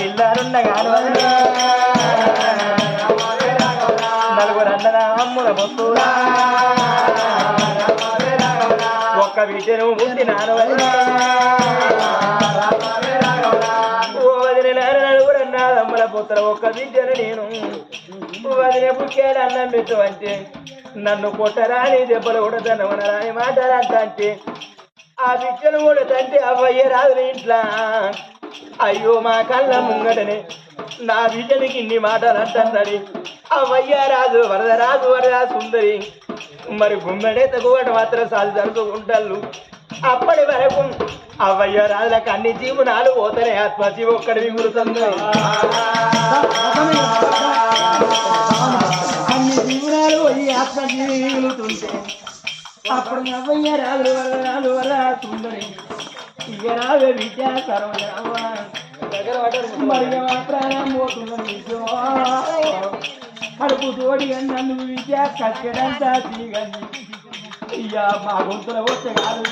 ఇల్లారుండగాను నలుగురు అన్నల అమ్ముల మొత్తురా ఒక్క బిడ్డను పుట్టినాను ఓ వదిలేరు నలుగురు అన్నదమ్ముల పుత్ర ఒక్క బిడ్డను నేను వదిలే పుట్టాడు అన్నం పెట్టు అంటే నన్ను కొట్టరాని దెబ్బలు కొడతానమనరాని మాట్లాడతా అంటే ఆ బిడ్డను తండ్రి అవ్వయ్య రాదు ఇంట్లో. అయ్యో మా కళ్ళ ముంగటనే. నా బిడ్డనికి ఇన్ని మాటలు అంటున్నది అవయ్యా రాజు వరదరాజు వరదా సుందరి. మరి గుమ్మెడే తగువట మాత్రం సాలు జరుగుకుంటాళ్ళు అప్పటి వరకు అవ్వయ్య రాజులకు అన్ని జీవనాలు పోతనే ఆత్మజీవి ఒక్కడి మిగులుతుంది అన్ని జీవనాలు పోయి ఆత్మజీవి మిగులుతుంటే అప్పుడు అవయ్య రాజు వరదరాజు వరదా సుందరి. ఇక రావే విద్యా సర్వరావ మరి ప్రాణం పోతున్నది కడుపు తోడి నన్ను విద్య కట్టడంతా తీగని. ఇక మా గొంతుల పోతే కాదు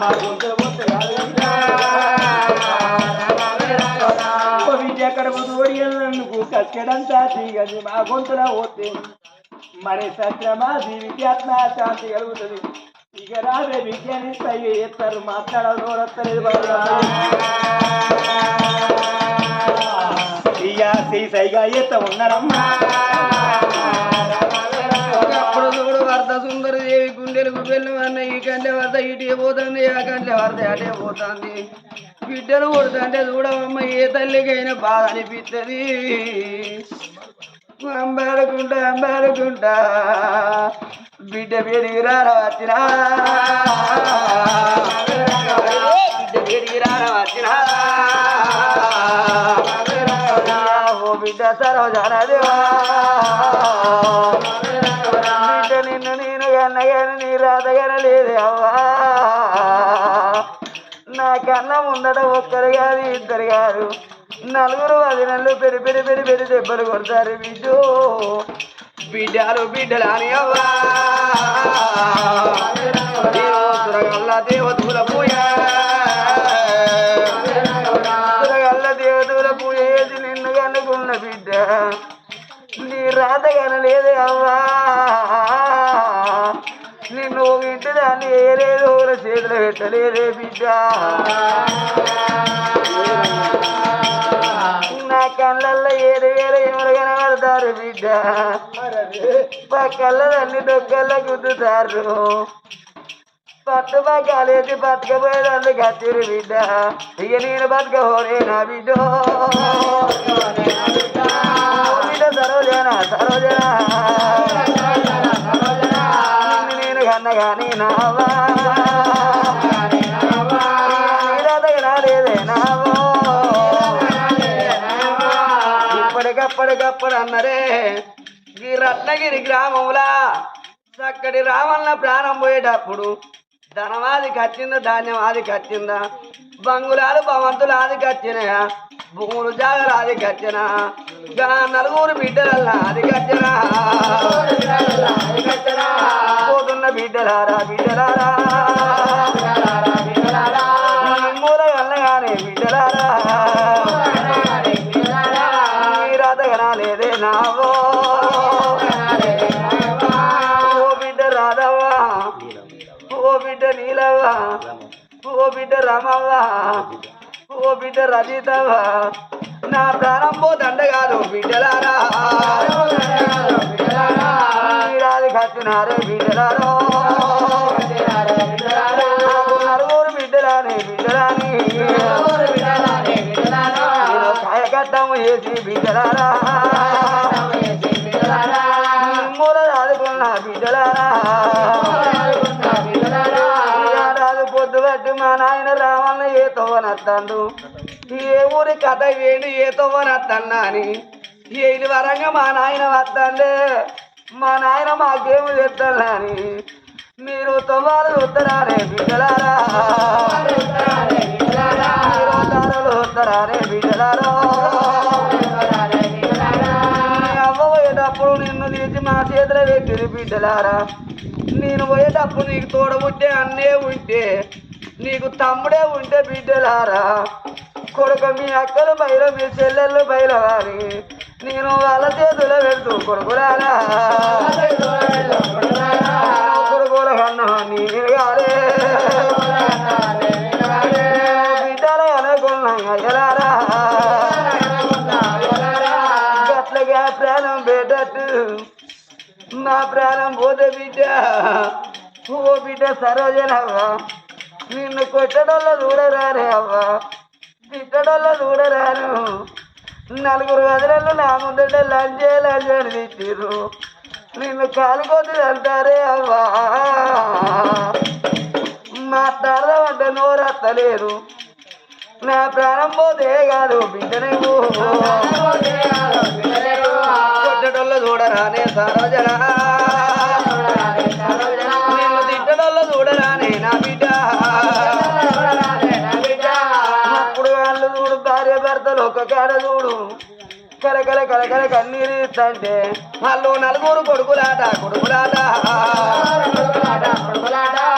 మా గొంతుల పోతే కాదు విద్య కడుపు నన్ను కట్టడంతా తీగని మా గొంతుల పోతే మరి సత్యమా ఆత్మ శాంతి కలుగుతుంది. ఇక రావే విద్యాన్ని సైగ చేస్తారు మాట్లాడదు వస్తలేదు ఇయ్య సైగా ఎత్త ఉన్నారమ్మా అప్పుడు చూడు వరద సుందరి దేవి గుండెలు గుబెళ్ళు అన్న ఈ కంటే వరద ఇటే పోతుంది ఆ కంటే వరద అటే పోతుంది. బిడ్డలు కొడుతుంటే చూడవమ్మ ఏ తల్లికైనా బాధ అనిపిస్తుంది అంబాడుకుంటా అంబాడుకుంటా బిడ్డ పెరిగి రారా వచ్చినా బిడ్డ పెరిగి రారా వచ్చినా ఓ బిడ్డ సరోజానదేవా బిడ్డ నిన్ను నేను కన్నగాని నీ రాతగాన లేదే అవ్వా నా కన్న ముందట ఒక్కరు కాదు ఇద్దరు కాదు నలుగురు వదినలు పెరి పెరి పెరి పెరి దెబ్బలు కొడతారు బిడ్డు బిడ్డలు బిడ్డలాని అవ్వా. దేవతురగల్ల దేవతుల పూజ. సురగల్ల దేవతుల పూజ చేసి నిన్ను కనుకున్న బిడ్డ. నీ రాత కనలేదు అవ్వా. నిన్ను ఇంటి దాన్ని ఏలేదు చేతులు పెట్టలేదే బిడ్డ. కళ్ళల్లో ఏడు వేలు ఎవరు కనబడతారు బిడ్డ? మా కళ్ళలన్నీ డొక్కల్లో గుద్దుతారు. పట్టు బగ్గాలేసి బతకపోయేదాన్ని కత్తిరి బిడ్డ. ఇక నేను బతకపోనే నా బిడ్డ? బిడ్డ సరోజనా సరోజన? నిన్ను నేను కన్నగాని నావా ఇప్పటికప్పటికప్పుడు అన్నరే. ఈ రత్నగిరి గ్రామంలా చక్కటి రావణ ప్రాణం పోయేటప్పుడు ధనవాది కచ్చిందా ధాన్యం ఆది కచ్చిందా బంగులాలు భవంతులు ఆది కచ్చినాయా భూములు జాగలు ఆది కచ్చినా గా నలుగురు బిడ్డలల్లా అది కచ్చినా పోతున్న బిడ్డలారా బిడ్డలారా? బిడ్డ రామవ్వా. ఓ బిడ్డ రజితవ్వా. నా ప్రాణం పోతండ కాదు బిడ్డలారా కచ్చినారే బిడ్డలారో. నలుగురు బిడ్డలానే బిడ్డలాని. కాయకట్టము వేసి బిడ్డలారా. మూల రాదుకున్న బిడ్డలారా. నాయన రామన్న ఏ తవ్వనత్తాడు ఏ ఊరి కథ వేణి ఏ తవ్వనత్తన్నా అని. ఏది వరంగా మా నాయన వద్దండే మా నాయన మాకేమి తెస్తాడా అని. మీరు తవ్వాలి ఉత్తరారే బిడ్డలారా. మీరు ఉత్తరారే బిడ్డలారా. అవ్వ పోయేటప్పుడు నిన్ను తీసి మా చేతిలో పెట్టిరు బిడ్డలారా. నేను పోయేటప్పుడు నీకు తోడబుట్టే అన్నే ఉంటే నీకు తమ్ముడే ఉంటే బిడ్డలారా. కొడుక మీ అక్కలు బయలు మీ చెల్లెళ్ళు బయలవారి. నేను వాళ్ళ చేతులు పెడుతూ కొడుకులారా. కొడుకుల కన్నా నేను కాలే బిడ్డల అనుకున్నా గట్లగా ప్రాణం పెట్టట్టు. నా ప్రాణం పోతే బిడ్డ. ఓ బిడ్డ సరోజనవ్వ. నిన్ను కొట్టడంలో చూడరారే అవ్వ. తిట్టడంలో చూడరాను నలుగురు వదిలేళ్ళు నా ముందట లంచే లంచే అని తిట్టిర్రు. నిన్ను కాలుకొద్దు అంటారే అవ్వా. మాట్లాడదామంటే నోరత్తలేరు నా ప్రాణం పోతే కాదు బిడ్డనే కొట్టడంలో చూడరానే సరోజన కాడ చూడు. కలకల కలకల కన్నీరు ఇస్తంటే వాళ్ళు నలుగురు కొడుకులాట కొడుకులాట.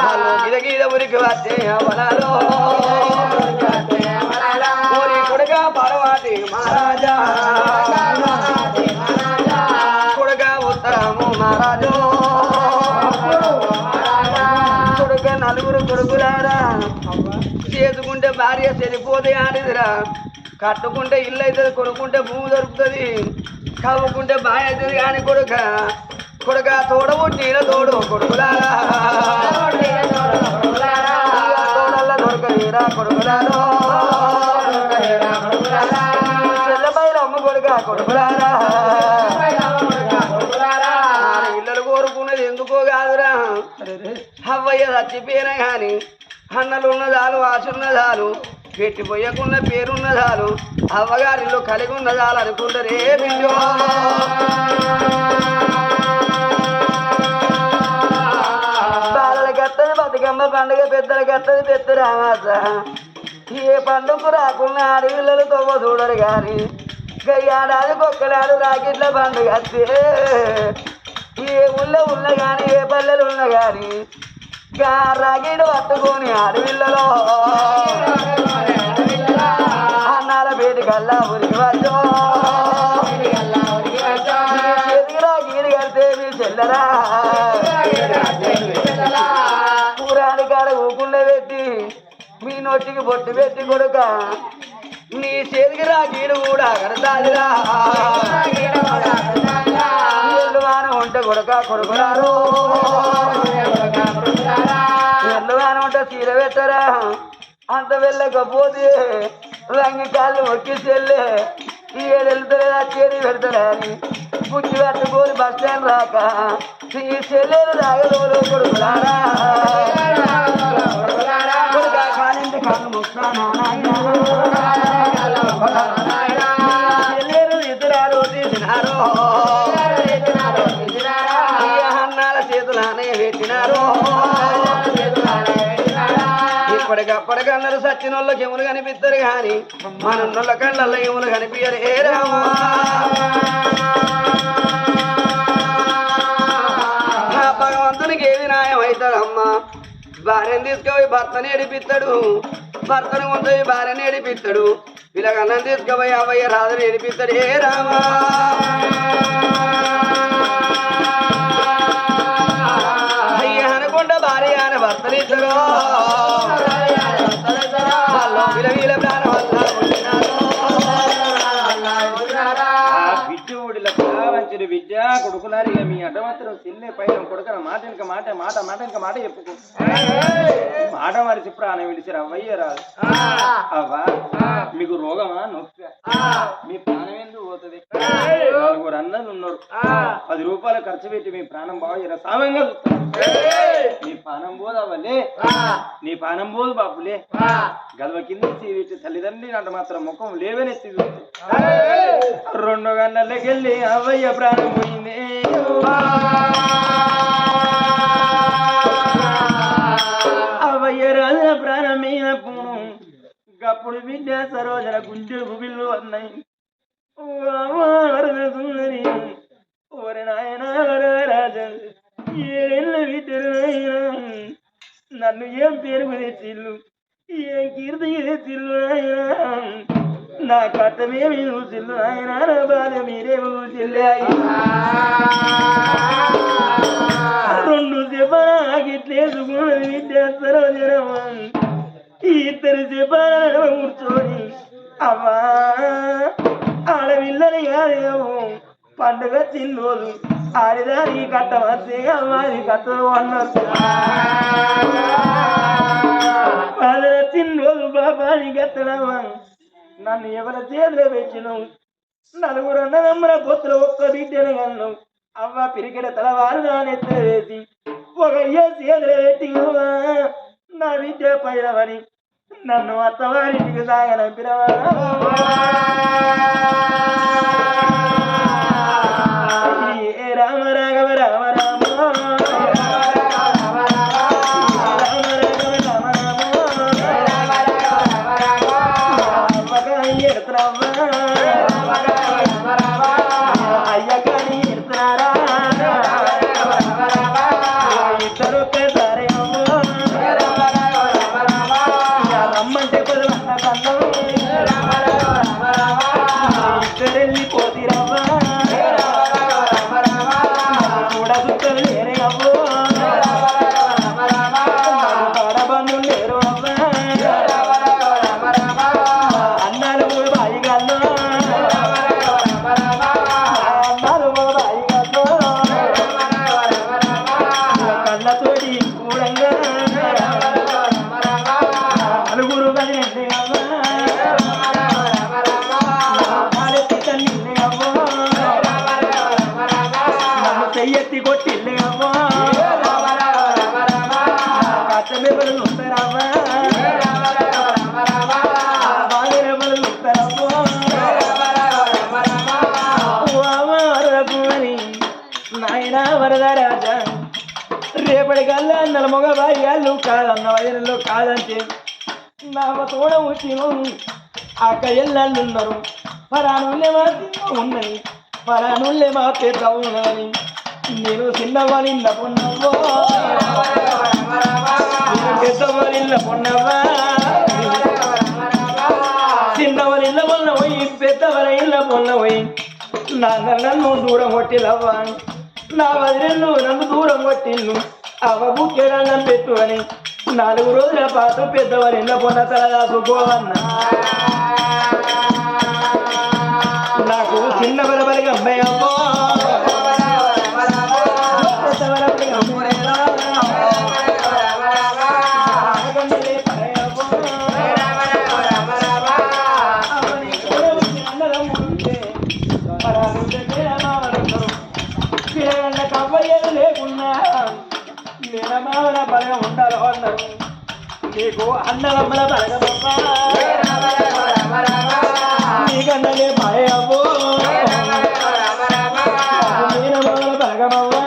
వాళ్ళు గిద ఊరికి ఉరికి వచ్చే అవలాలో. కొడుక పడవాటి మహారాజా. కొడుక ఉత్తరము మహారాజు. కొడుక నలుగురు కొడుకులారా. చేసుకుంటే భార్య చనిపోతే ఆడిదిరా. కట్టుకుంటే ఇల్లు అవుతుంది కొనుక్కుంటే భూమి దొరుకుతుంది కవ్వుకుంటే బాయ్ అవుతుంది కానీ కొడుక కొడుక తోడవు నీళ్ళ తోడు కొడుకులారా. తోడల్ల దొరకలేరా కొడుకులారో. ఇళ్ళలు కోరుకున్నది ఎందుకో కాదురా. అవ్వయ్య చచ్చిపోయినా గాని అన్నలు ఉన్న చాలు ఆశున్న చాలు. పెట్టిపోయకున్న పేరున్న చాలు. అమ్మగారిలో కలిగి ఉన్న చాలు అనుకుంటారే బిడ్డో బాలలకి బతుకమ్మ పండుగ పెద్దలకి వస్తుంది పెద్ద రామాస ఏ పండుగ రాకున్న ఆడపిల్లలు తవ్వ చూడరు కానీ గయ్యాడాది కొక్కడాడు రాకెట్ల పండుగ ఏ ఊళ్ళో ఉన్న కానీ ఏ పల్లెలు ఉన్న కానీ రాకెట్ పట్టుకొని ఆడపిల్లలో అన్నాల పేటి కల్లా ఉరికి వచ్చో ఎదిగిరా గీరి కడితే మీ చెల్లరా. కూరాని కాడ ఊకుండా పెట్టి మీ నొట్టికి బొట్టు పెట్టి కొడుక. నీ చేతికిరా గీడు కూడా కడతాదిరా. ఎల్లువాన ఉంటే కొడక కొడుకురారు ఎల్లువాన ఉంటే తీర పెట్టరా అంత వెళ్ళకపోతే రంగి కాళ్ళు మొక్కి చెల్లే. ఈ ఏడు వెళ్తారా? చేరి పెడతారా అని పుచ్చి పట్టుకొని బస్ స్టాండ్ రాక ఈ చెల్లెలు రాగలరు వచ్చిన వాళ్ళకి ఎములు కనిపిస్తారు కానీ మన కళ్ళల్లో ఎములు ఏ రామా? భగవంతునికి ఏది న్యాయం అవుతాడమ్మా భార్యను తీసుకుపోయి భర్తని ఏడిపిస్తాడు భర్తను కొంత భార్యను ఏడిపిస్తాడు పిల్లగన్నం తీసుకుపోయి అవయ్య రాదని ఏడిపిస్తాడు ఏ రామా? అయ్య అనుకుంటా భార్య అని భర్తనిద్దరు. విద్య కొడుకులారి ఇక మీ పైన కొడుకున మాట వెనక మాట మాట మాట ఇంకా మాట చెప్పుకో. మాట మరిచి ప్రాణం విడిచి రవ్వయ్య రాదు. అవ్వా మీకు రోగమా? నొప్పి. మీ ప్రాణం ఎందుకు పోతుంది? నలుగురు అన్నలు ఉన్నారు. పది రూపాయలు ఖర్చు పెట్టి మీ ప్రాణం బాగా సామంగా నీ ప్రాణం పోదు అవ్వలే. నీ ప్రాణం పోదు బాపులే గదవ కింద పెట్టి తల్లిదండ్రి అంటే మాత్రం ముఖం లేవనెత్తి చూస్తే రెండు గంటలకెళ్ళి అవయ్య ప్రాణం పోయింది. అవ్వయ్య రాజు ప్రాణం మీద పోను గప్పుడు బిడ్డ సరోజన గుండె గుబిల్లు అన్నాయి ఓ సుందరి ఓరి నాయన వరదరాజ ఏళ్ళ బిడ్డరు నన్ను ఏం పేరు తెచ్చిల్లు ఏం కీర్తి తెచ్చిల్లు సిల్లు నాయనా. నా కట్టమేమి నువ్వు ఆయన నా బాధ మీరే సిల్లే రెండు చెప్పాగిట్లేసుకున్నది విద్యాసరో జనమా ఈ ఇద్దరు చెప్పాలని కూర్చొని అమ్మా ఆడపిల్లని కాదేమో. పండుగ చిన్నోలు ఆడిదాని కట్ట అమ్మాది కట్టదు అన్నారు. వాళ్ళ చిన్నోలు బాబాని కట్టడమా నన్ను ఎవరి చేతిలో పెట్టినావు నలుగురు అన్నదమ్ముల పొత్తులు ఒక్క బిడ్డను కన్నావు అవ్వ పిరికిన తలవారు నా నెత్తిన వేసి ఒక చేతిలో పెట్టి నా విద్య పైరవని నన్ను అత్తవారింటికి సాగనంపినవా? Bye. రేపటి అన్నల మొగ భార్యాలు కాదన్న వయసులో కాదంటే నా తోడ వచ్చిన అక్క ఎల్లాళ్ళు ఉన్నారు పరానులే మా చిన్న ఉన్నది పరానులే మా పెద్ద ఉన్నదని నేను చిన్నవాళ్ళ పొన్నవ్వో. నేను పెద్దవాళ్ళ పొన్నవ్వా. చిన్నవాళ్ళ ఇళ్ళ పొన్న పోయి పెద్దవాళ్ళ ఇళ్ళ పొన్న పోయి నా నన్ను దూరం కొట్టిలవ్వా. నా వదిలేళ్ళు నన్ను దూరం కొట్టిల్లు. అవబు బుక్కెడన్నం పెట్టు అని నాలుగు రోజుల పాటు పెద్దవారి ఇళ్ళ పొన్న తలదాసుకోవన్న అన్నదమ్మల బలగమమ్మా నీకన్నలే భయమో మేనమామల బలగమవ్వా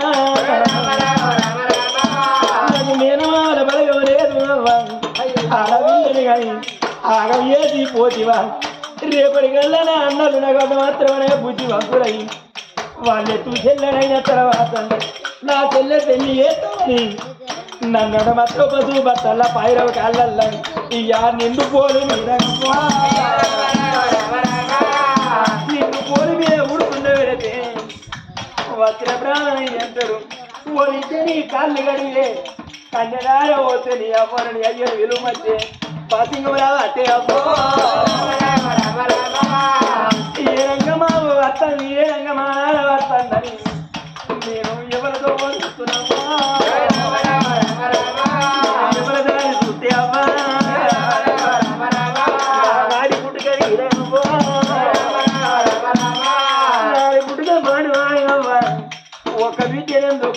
నాకు మేనమామల బలగం లేదు అవ్వా. ఆడవిల్లని కానీ ఆగయ్యేది పోతివా. నా అన్నలు నాకు మాత్రమే బుద్ధి వంకులై వాళ్ళే చెల్లెనైన తర్వాత నా చెల్లె పెళ్ళి చేస్తామని నన్ను మాత్రం పశువు బట్టల పైరవ కాళ్ళల్లా ఇయ్యా నిండు పోలు మీద నిన్ను పోలు మీద ఉడుకున్న పెడితే వచ్చిన ప్రాణం అంటారు ఓడితే నీ కాళ్ళు కడిగే కన్యదార పోతే నీ అమ్మని అయ్యో విలువ మధ్య పసింగరా అట్టే అబ్బో ఏ రంగమా వస్తాను ఏ రంగమా వస్తానని నేను ఎవరితో పోతున్నామా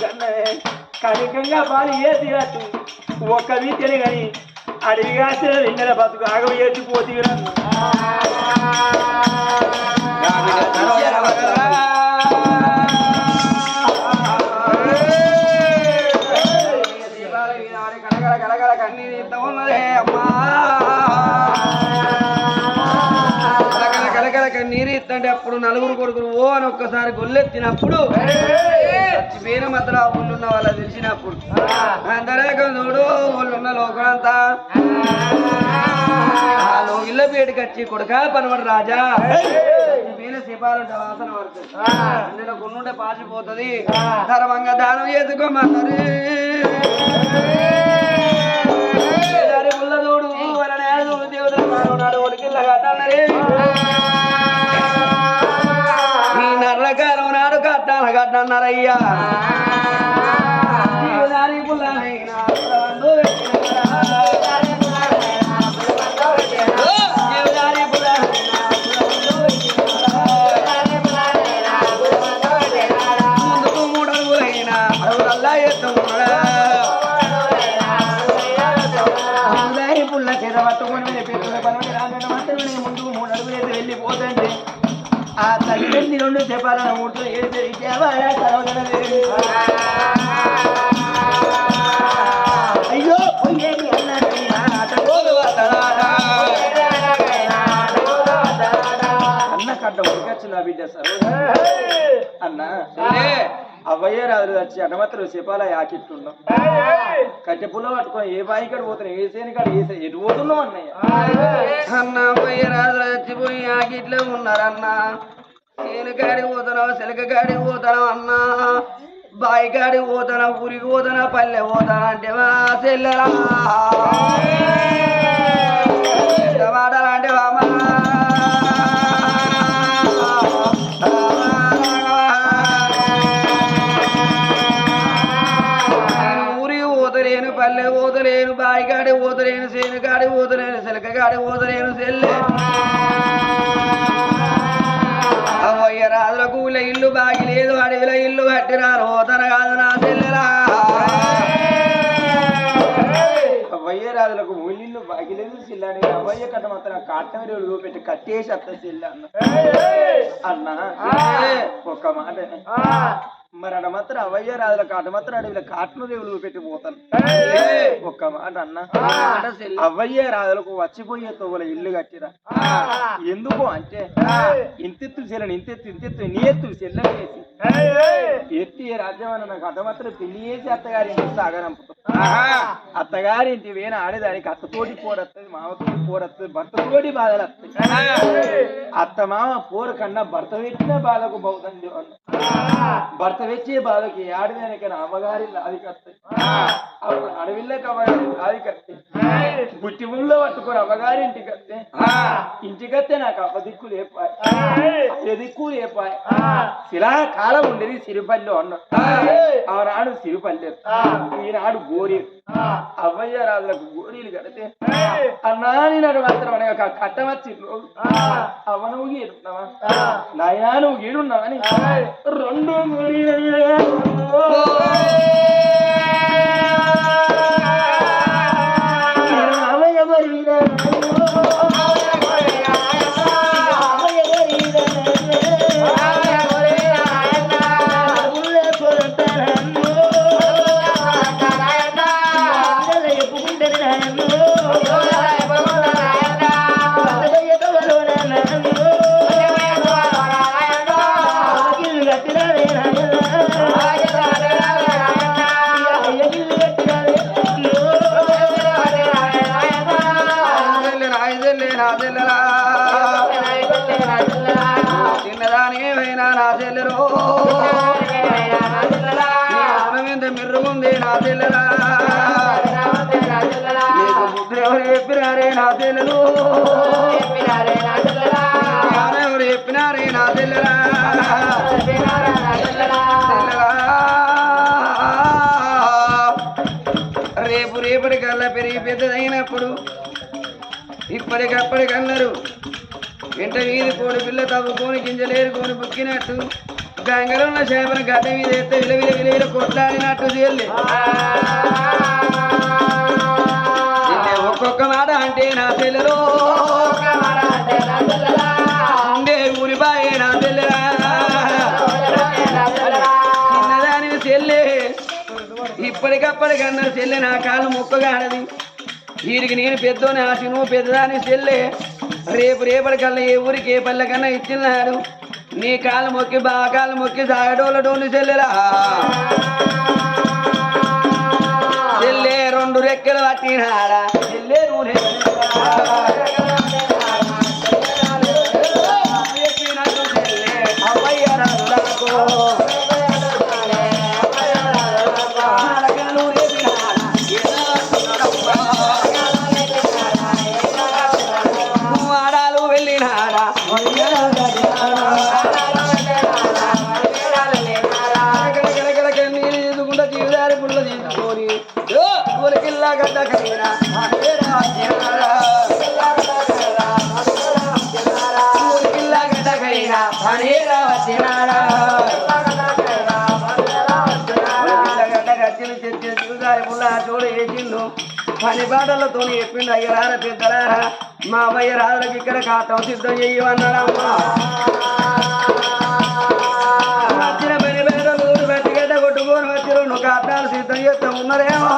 కన్నా. కనికంగా బాలి ఏది రాదు ఒక్క విద్యని కానీ అడిగాసిన కాసిన బతుకు ఆగవి ఏడ్చిపోతీరా అప్పుడు నలుగురు కొడుకులు ఓ అని ఒక్కసారి గొల్లెత్తినప్పుడు చచ్చిపోయిన మధ్యలో ఊళ్ళున్న వాళ్ళ తెలిసినప్పుడు. అందరేక చూడు ఊళ్ళున్న లోకమంతా లోగిల్ల పేటికి వచ్చి కొడుక పనవడు రాజా. చచ్చిపోయిన శిపాలంటే వాసన పడుతుంది. అందులో కొన్నుంటే పాసిపోతుంది ధర్మంగా దానం చేసుకోమన్నారు చూడు వాళ్ళ దేవుడు నాడు ఒడికిల్ల కట్టాలరే చేత పట్టుకొని వెళ్ళి పెట్టుకునే పని రాజన్న మాత్రం నేను ముందుకు మూడు అడుగులు ఎత్తి వెళ్ళిపోతండి ఆ తల్లి రెండు చెప్పాలని మూడు ఏడు దేవాడా సరవగలలేదు అయ్యో వదలాడా. అన్న కట్ట ఉడకచ్చు నా బిడ్డ సార్? అన్న అవ్వయ్య రాదు వచ్చి అటమాత్రం చెప్పాలా యాకిట్లున్నాం కట్టె పుల్ల పట్టుకొని ఏ బాయి కాడ పోతున్నావు? ఏ సేని కాడ ఏ సే- ఎటు పోతున్నావు అన్నయ్య? అన్న అవ్వయ్య చచ్చిపోయి యాకిట్లో ఉన్నారన్న. నేను కాడికి పోతున్నావు సిలక కాడికి పోతాను అన్నా. బాయి కాడికి పోతానా ఊరికి పోతానా పల్లె పోతానా అంటే మా చెల్లెరా. వాడాలంటే నేను కాడి పోతలేను సిలక కాడి పోతలేను సెల్లె. అవయ్య రాజుల కూల ఇల్లు బాగి లేదు అడవిల ఇల్లు కట్టినారు. పోతన కాదు నా అవ్వయ్య రాజులకు ఊళ్ళిల్లు బాగిలేదు సిల్లాని అవ్వయ్య కట్ట మాత్రం కాటమరి పెట్టి కట్టేసి అత్త సిల్ల అన్న. అన్న ఒక్క మాట. మరి అడ మాత్రం అవయ్య రాజుల కాట మాత్రం అడవిలో కాటను దేవుడు పెట్టి పోతాను. ఒక్క మాట అన్న. రాజులకు వచ్చిపోయే తోవల ఇల్లు కట్టిరా. ఎందుకు అంటే ఇంతెత్తు చెల్లని ఇంతెత్తు ఇంతెత్తు నీ ఎత్తు చెల్లనేసి ఎత్తి ఏ రాజ్యం అన్న నాకు అర్థమాత్రం పెళ్ళి చేసి అత్తగారి ఇంటి సాగనంపుతాం అత్తగారి ఇంటి వేన ఆడేదానికి అత్తతోటి పోరత్తది మామతోటి పోరత్తది భర్తతోటి బాధలు వస్తాయి అత్త మామ పోరు కన్నా భర్త పెట్టిన బాధకు బౌద్ధండి భర్త వచ్చే బాధకి ఆడదానికైనా అమ్మగారి లాది కత్తాయి అప్పుడు అడవిలోకి అమ్మగారి లాది కత్తాయి బుట్టి ఊళ్ళో పట్టుకొని అమ్మగారి ఇంటికి వస్తే ఇంటికత్తే నాకు అవ్వ దిక్కు లేపాయి. అయ్య దిక్కు లేపాయి. శిలా కాలం ఉండేది సిరిపల్లి అన్న. ఆనాడు సిరిపల్లి. ఈనాడు గోరి అవ్వయ్య గోరీలు కడితే అన్నా నేను మాత్రం అనే ఒక కట్టవచ్చి అవ్వ నువ్వు గీడున్నావా? నాయనా నువ్వు గీడున్నావని రెండు చెప్పినారే నా ఎవరు చెప్పినారే చెల్లెలా. రేపు రేపటి కల్లా పెరిగి పెద్దదైనప్పుడు ఇప్పటికప్పటికన్నారు వెంట వీధి కోడి పిల్ల తవ్వుకొని గింజలేరుకొని బుక్కినట్టు. గంగలో ఉన్న చేపను గడ్డ మీద ఎత్తే విల విల విల విల కొట్లాడినట్టు చెల్లి ఒక్కొక్క మాట అంటే నా ఉండే ఊరి బాయే నా చెల్లెలా చిన్నదాని చెల్లె. ఇప్పటికప్పటికన్నా చెల్లె నా కాళ్ళు మొక్కగాడది. వీరికి నేను పెద్దోని ఆశ నువ్వు పెద్దదాని చెల్లె. రేపు రేపటి కల్లా ఏ ఊరికి ఏ పల్లె కన్నా ఇచ్చినాడు. నీ కాలు మొక్కి బా కాలు మొక్కి సాగడోలటోని చెల్లెలా. చెల్లె రెండు రెక్కలు పట్టినాడా పని బాటలతో చెప్పిండు అయ్యరారా పెద్దరారా మా అబ్బాయి రాళ్ళకి ఇక్కడ కాటం సిద్ధం చెయ్యమన్నాడమ్మా వచ్చిన పని పేదలు ఊరు పెట్టిగడ్డ కొట్టుకొని వచ్చి రెండు కాటాలు సిద్ధం చేస్తూ ఉన్నారేమో.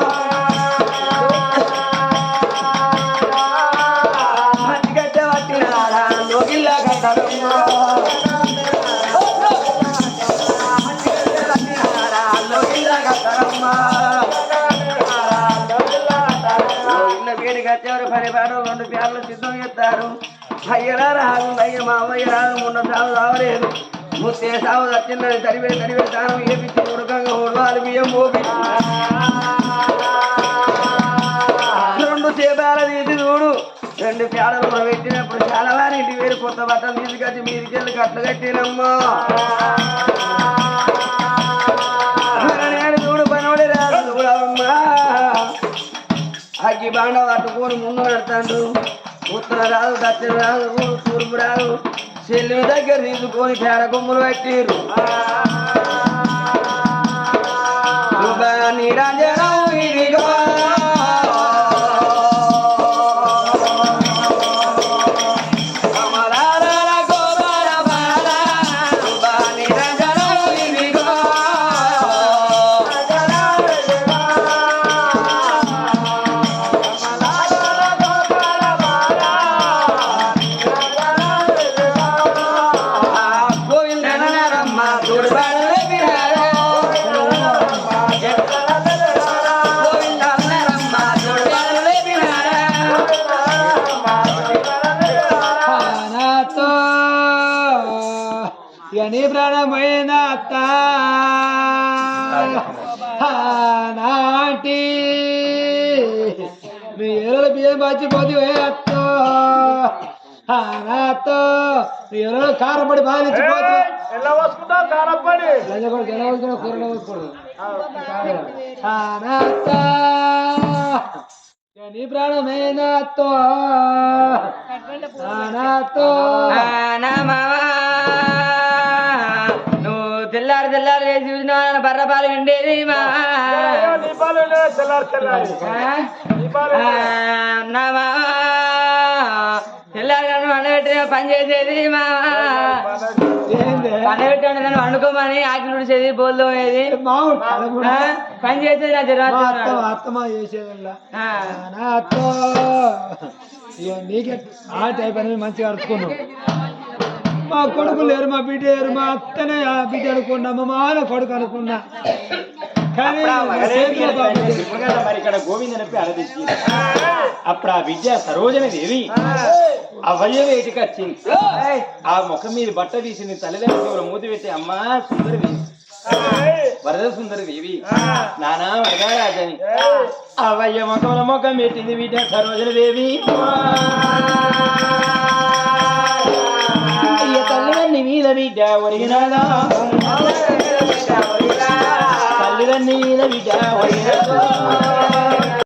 ఇళ్ళ వేడికి వచ్చేవారు పని రెండు ప్యార్లు సిద్ధం చేస్తారు. అయ్యరా రాదు అయ్య మా అమ్మయ్య రాదు మొన్న సాగు రావలేదు ముత్తే సాగు వచ్చిందని తరివే తరివే తాను ఏపించి ఉడకంగా ఉడవాలి బియ్యం మోపి రెండు సేపాల తీసి చూడు. రెండు పేడలు పెట్టినప్పుడు చాలా వారి ఇంటి వేరు కొత్త బట్టలు తీసుకొచ్చి మీరికెళ్ళి కట్లు కట్టినమ్మా. అగ్గి బాండ పట్టుకొని ముందు పెడతాడు ఉత్తర రాదు దక్షిణ రాదు తూర్పు రాదు. చెల్లి దగ్గర తీసుకొని పేడ కొమ్ములు పెట్టిరు నిరంజనం నాటి మీ ఎరువుల బియ్యం మర్చిపోతే అత్త నాతో మీ కారపడి బాధించిపోతే ఎలా వస్తుందో కారపడి? లంజకొడుకు ఎలా వస్తున్నా కూరలో వస్తుంది నాతో నీ ప్రాణమైన అత్తో నాతో నువ్వు తెల్లారి లేచి చూసినా బర్ర పాలు విండేది మా తెల్లారు నన్ను వండబెట్టిన పని చేసేది మా. ఏంది? వండబెట్టాను నన్ను వండుకోమని ఆకలి ఉడిచేది బోల్దో అనేది. పని చేసేది నా ఇక నీకే ఆ టైప్ అనేది మంచిగా అడుచుకున్నావు మా కొడుకు లేరు మా బిడ్డ లేరు మా అత్తనే ఆ బిడ్డ అనుకున్నా మా మాన కొడుకు అనుకున్నా. కానీ ఇక్కడ గోవింద నప్పి అలదిచ్చి అప్పుడు ఆ విద్య సరోజన దేవి. అవయ్య వేటికి వచ్చింది. ఆ ముఖం మీద బట్ట తీసింది తల్లిదండ్రులు మూతి పెట్టి అమ్మా సుందరి వరద సుందరి దేవి. నానా వరదా రాజని అవయ్య ముఖంలో ముఖం పెట్టింది విద్య సరోజన దేవి. తల్లిదండ్రి మీద విద్య ఒరిగినాదా తల్లిదండ్రి మీద విద్య ఒరిగినాదా